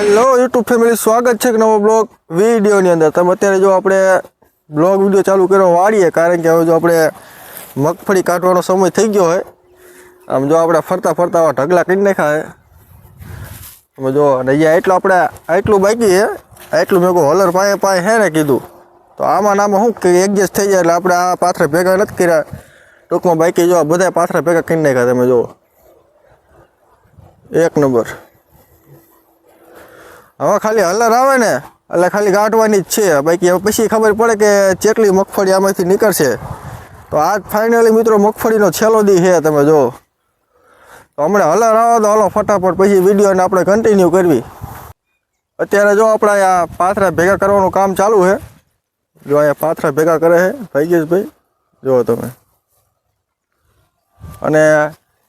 Hello YouTube family સ્વાગત છે એક નવો બ્લોગ વિડીયોની અંદર. તમે અત્યારે જો આપણે બ્લોગ વીડિયો ચાલુ કરવા વાળીએ, કારણ કે હવે જો આપણે મગફળી કાઢવાનો સમય થઈ ગયો હોય, આમ જો આપણે ફરતા ફરતા આવા ઢગલા કરી નાખ્યા હોય જો, અને અહીંયા એટલું આપણે, આટલું બાકી છે. આટલું મેં હલર પાસે પાસે હે ને કીધું. તો આમાં ને આમાં શું કે એડજસ્ટ થઈ જાય એટલે આપણે આ પાથરે ભેગા નથી કર્યા. ટૂંકમાં બાકી જો બધા પાથરા ભેગા કરી નાખ્યા તમે જુઓ. એક નંબર. હવે ખાલી હલર આવે ને, એટલે ખાલી ગાંઠવાની જ છે. બાકી પછી ખબર પડે કે ચેટલી મગફળી આમાંથી નીકળશે. તો આજ ફાઇનલી મિત્રો મગફળીનો છેલ્લો દી છે, તમે જો તો હમણાં હલર આવે તો હલો ફટાફટ પછી વિડીયોને આપણે કન્ટિન્યુ કરવી. અત્યારે જો આપણે આ પાથરા ભેગા કરવાનું કામ ચાલુ છે. જો અહીંયા પાથરા ભેગા કરે છે ભાઈ જુઓ તમે. અને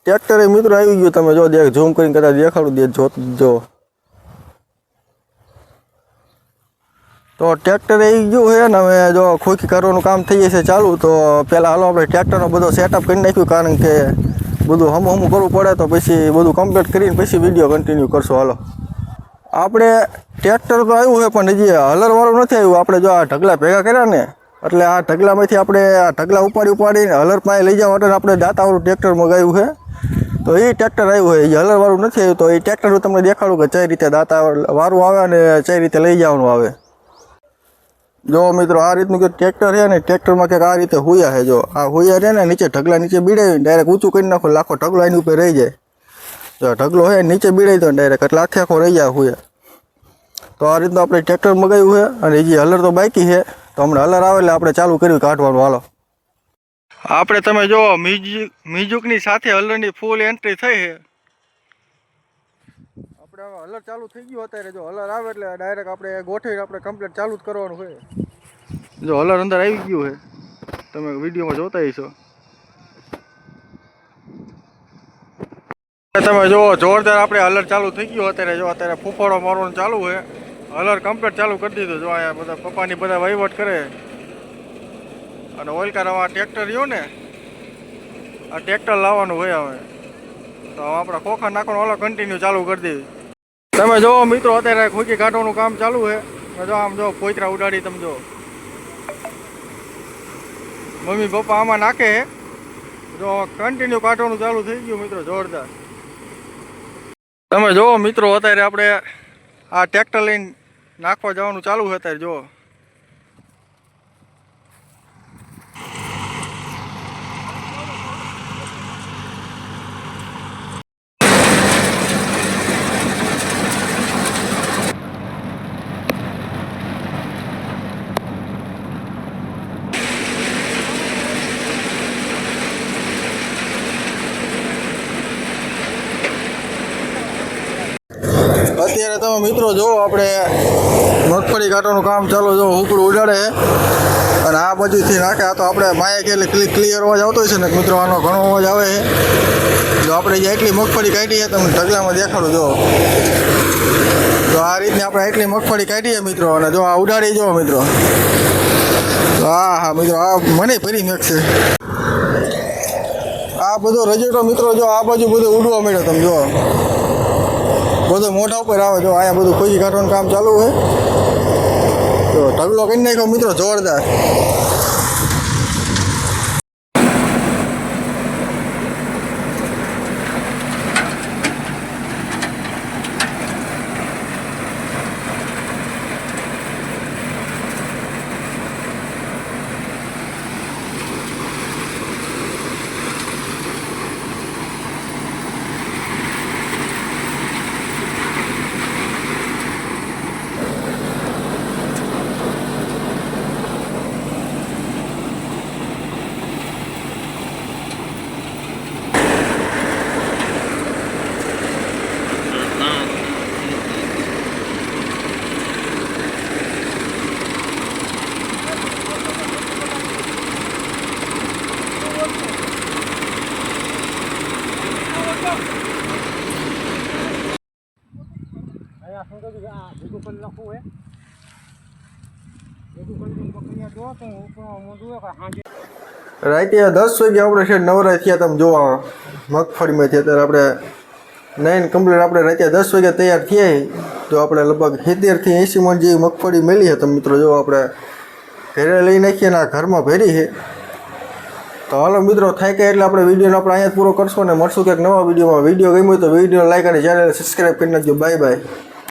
ટ્રેક્ટરે મિત્રો આવી ગયું, તમે જો દેખ ઝૂમ કરીને કદાચ દેખાડું દે, જો જો. તો ટ્રેક્ટર આવી ગયું છે ને હવે જો ખોખી કરવાનું કામ થઈ જશે ચાલુ, તો પહેલાં હાલો આપણે ટ્રેક્ટરનો બધો સેટઅપ કરી નાખ્યું, કારણ કે બધું હમું હમું કરવું પડે, તો પછી બધું કમ્પ્લીટ કરીને પછી વીડિયો કન્ટિન્યુ કરશો, હાલો. આપણે ટ્રેક્ટર તો આવ્યું છે, પણ હજી હલરવાળું નથી આવ્યું. આપણે જો આ ઢગલા ભેગા કર્યા ને, એટલે આ ઢગલામાંથી આપણે આ ઢગલા ઉપાડી ઉપાડીને હલર પાસે લઈ જવા માટે આપણે દાંતાવાળું ટ્રેક્ટર મગાવ્યું છે. તો એ ટ્રેક્ટર આવ્યું હોય એ હલરવાળું નથી આવ્યું, તો એ ટ્રેક્ટર હું તમને દેખાડું કે કઈ રીતે દાંતા વાળું આવે અને કઈ રીતે લઈ જવાનું આવે. જો મિત્રો આ રીતનું કે ટ્રેક્ટર છે ને, ટ્રેક્ટરમાં ક્યાંક આ રીતે હુયા છે જો. આ હુયા છે ને, નીચે ઢગલા નીચે બીડાવી ડાયરેક્ટ ઊંચું કરી નાખો, લાખો ઢગલો એની ઉપર રહી જાય. જો ઢગલો છે નીચે બીડાઈ દો ડાયરેક્ટ એટલે આખે આખો રહી જાય હુયા. તો આ રીતનું આપણે ટ્રેક્ટર મગાવ્યું છે અને હજી હલર તો બાકી છે. તો હમણાં હલર આવે એટલે આપણે ચાલુ કર્યું કાઢવાનું. હાલો. આપણે તમે જો મ્યુઝિક મ્યુઝિકની સાથે હલરની ફૂલ એન્ટ્રી થઈ છે. આપણે હવે હલર ચાલુ થઈ ગયું અત્યારે જો હલર આવે એટલે ડાયરેક્ટ આપણે ગોઠવીને આપણે કમ્પ્લીટ ચાલુ જ કરવાનું હોય. જો હલર અંદર આવી ગયું છે. તમે વિડીયોમાં જોતા હશો. તમે જો જોરદાર આપણે હલર ચાલુ થઈ ગયું અત્યારે. જો અત્યારે ફૂફાડો મારવાનું ચાલુ છે. હલર કમ્પ્લીટ ચાલુ કરી દીધું. જો અહીંયા બધા પપ્પાની બધા વહીવટ કરે. અને ઓઇલ કાર આ ટ્રેક્ટર રહ્યું ને, આ ટ્રેક્ટર લાવવાનું હોય હવે. તો આપણે ખોખા નાખવાનું, ઓલો કન્ટિન્યુ ચાલુ કરી દેવી તમે જો મિત્રો, અત્યારે ખોકી કાઢવાનું કામ ચાલુ છે. જો આમ જો કોઈતરા ઉડાડી તમે જો. મમ્મી પપ્પા આમાં નાખે. જો કન્ટિન્યુ કાઢવાનું ચાલુ થઈ ગયું મિત્રો, જોરદાર. તમે જુઓ મિત્રો, અત્યારે આપણે આ ટ્રેક્ટર લઈને નાખવા જવાનું ચાલુ છે અત્યારે, જુઓ. અત્યારે તમે મિત્રો જુઓ આપણે મગફળી કાઢવાનું કામ ચાલુ જો ઉપડું ઉડાડે. અને આ બાજુથી નાખે, આ તો આપણે માયા કે એટલે ક્લિયર અવાજ આવતો છે ને મિત્રો, આનો ઘણો અવાજ આવે જો આપણે જે એટલી મગફળી કાઢીએ તમને ઢગલામાં દેખાડું જો. તો આ રીતની આપણે એટલી મગફળી કાઢીએ મિત્રો, અને જો આ ઉડાડી જો મિત્રો. હા હા મિત્રો, આ મને ફરી નાખશે. આ બધો રજેટો મિત્રો, જો આ બાજુ બધું ઉડવા મળ્યો તમે જો. બધું મોઢા ઉપર આવે. જો અહીંયા બધું ખોજી કાઢવાનું કામ ચાલુ હોય. તો ઢગલો કરી નાખ્યો મિત્રો, જોરદાર. અહીંયા શું કીધું કે આ ભેગું કરી નાખવું હે કે રાતે દસ વાગે આપણે છે નવરા તમે જોવા મગફળીમાંથી અત્યારે આપણે નાઇન કમ્પ્લીટ આપણે રાતે દસ વાગે તૈયાર થયા તો આપણે લગભગ સિત્તેરથી એંસી મણ જેવી મગફળી મેલી છે તો મિત્રો જો આપણે ઘરે લઈ નાખીએ ને આ ઘરમાં ભેરી છે તો હાલો મિત્રો થાય કે એટલે આપણે વિડીયોને આપણે અહીંયા પૂરો કરશું ને મળશું ક્યાંક નવા વિડીયોમાં વીડિયો ગમ્યો તો વીડિયો લાઈક અને ચેનલ સબસ્ક્રાઈબ કરી નાખજો બાય બાય